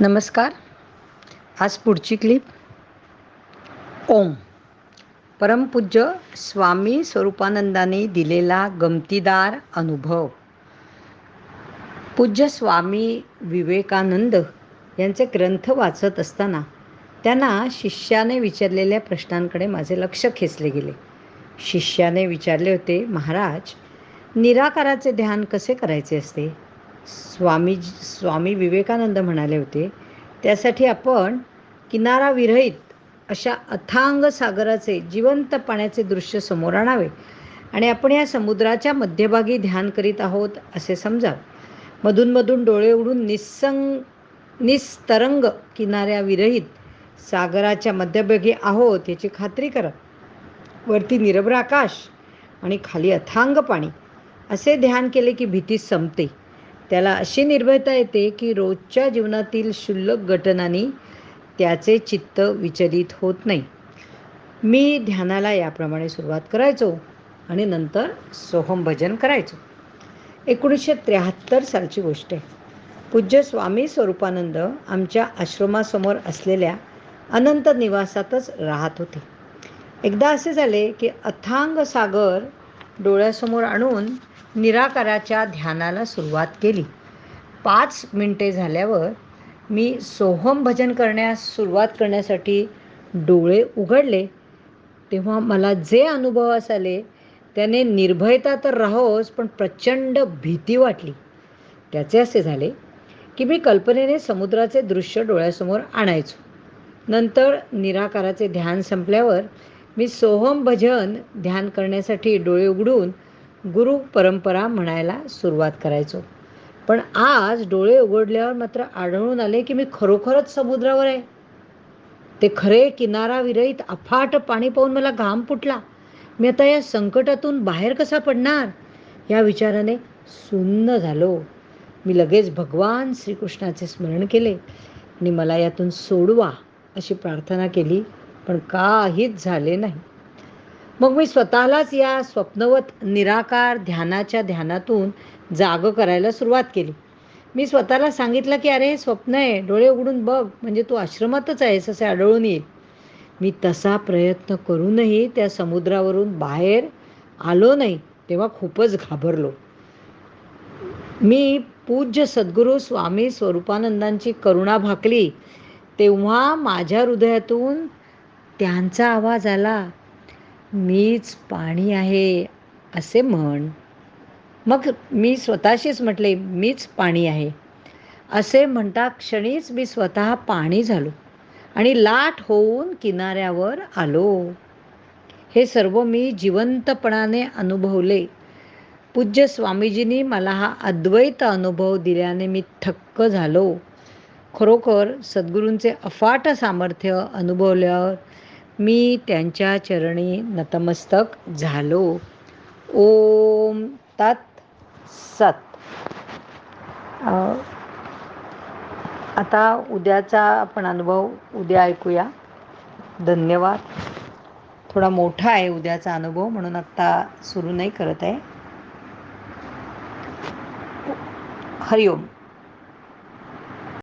नमस्कार. आज पुढची क्लिप ओम. परमपूज्य स्वामी स्वरूपानंदाने दिलेला गमतीदार अनुभव. पूज्य स्वामी विवेकानंद यांचे ग्रंथ वाचत असताना त्यांना शिष्याने विचारलेल्या प्रश्नांकडे माझे लक्ष खेचले गेले. शिष्याने विचारले होते महाराज निराकाराचे ध्यान कसे करायचे असते? स्वामी स्वामी विवेकानंद म्हणाले होते त्यासाठी आपण किनाराविरहित अशा अथांग सागराचे जिवंत पाण्याचे दृश्य समोर आणावे आणि आपण या समुद्राच्या मध्यभागी ध्यान करीत आहोत असे समजा. मधूनमधून डोळे उडून निस्संग निस्तरंग किनाऱ्याविरहित सागराच्या मध्यभागी आहोत याची खात्री करा. वरती निरभ्र आकाश आणि खाली अथांग पाणी. असे ध्यान केले की भीती संपते. त्याला अशी निर्भयता येते की रोजच्या जीवनातील क्षुल्लक घटनांनी त्याचे चित्त विचलित होत नाही. मी ध्यानाला याप्रमाणे सुरुवात करायचो आणि नंतर सोहम भजन करायचो. एकोणीसशे त्र्याहत्तर सालची गोष्ट आहे. पूज्य स्वामी स्वरूपानंद आमच्या आश्रमासमोर असलेल्या अनंत निवासातच राहत होते. एकदा असे झाले की अथांग सागर डोळ्यासमोर आणून निराकाराच्या ध्यानाला सुरुवात केली. पाच मिनटे झाल्यावर मी सोहम भजन करण्यास सुरुवात करण्यासाठी डोळे उघडले. तेव्हा मला जे अनुभवास आले त्याने निर्भयता तर राहोस पण प्रचंड भीती वाटली. त्याचे असे झाले की मी कल्पनेने समुद्राचे दृश्य डोळ्यासमोर आणायचो. नंतर निराकाराचे ध्यान संपल्यावर मी सोहम भजन ध्यान करण्यासाठी डोळे उघडून गुरु परंपरा म्हणायला सुरुवात करायचो. पण आज डोळे उघडल्यावर मात्र आढळून आले की मी खरोखरच समुद्रावर आहे. ते खरे किनाराविरहित अफाट पाणी पाहून मला घाम फुटला. मी आता या संकटातून बाहेर कसा पडणार? या विचाराने सुन्न झालो. मी लगेच भगवान श्रीकृष्णाचे स्मरण केले. आणि मला यातून सोडवा अशी प्रार्थना केली पण काहीच झाले नाही. मग मी स्वतःलाच या स्वप्नवत निराकार ध्यानाच्या ध्यानातून जाग करायला सुरुवात केली. मी स्वतःला सांगितलं की अरे हे स्वप्न आहे. डोळे उघडून बघ. म्हणजे तू आश्रमातच आहेस असे आढळून येईल. मी तसा प्रयत्न करूनही त्या समुद्रावरून बाहेर आलो नाही तेव्हा खूपच घाबरलो. मी पूज्य सद्गुरू स्वामी स्वरूपानंदांची करुणा भाकली तेव्हा माझ्या हृदयातून त्यांचा आवाज आला. मीच पाणी आहे असे म्हण. मग मी स्वतःशीच म्हटले मीच पाणी आहे. असे म्हणता क्षणीच मी स्वतः पाणी झालो आणि लाट होऊन किनाऱ्यावर आलो. हे सर्व मी जिवंतपणाने अनुभवले. पूज्य स्वामीजींनी मला हा अद्वैत अनुभव दिल्याने मी थक्क झालो. खरोखर सद्गुरूंचे अफाट सामर्थ्य अनुभवल्यावर मी त्यांच्या चरणी नतमस्तक झालो. ओम तत् सत. आता उद्याचा आपण अनुभव उद्या ऐकूया. धन्यवाद. थोडा मोठा आहे उद्याचा अनुभव म्हणून आत्ता सुरू नाही करत आहे. हरिओम.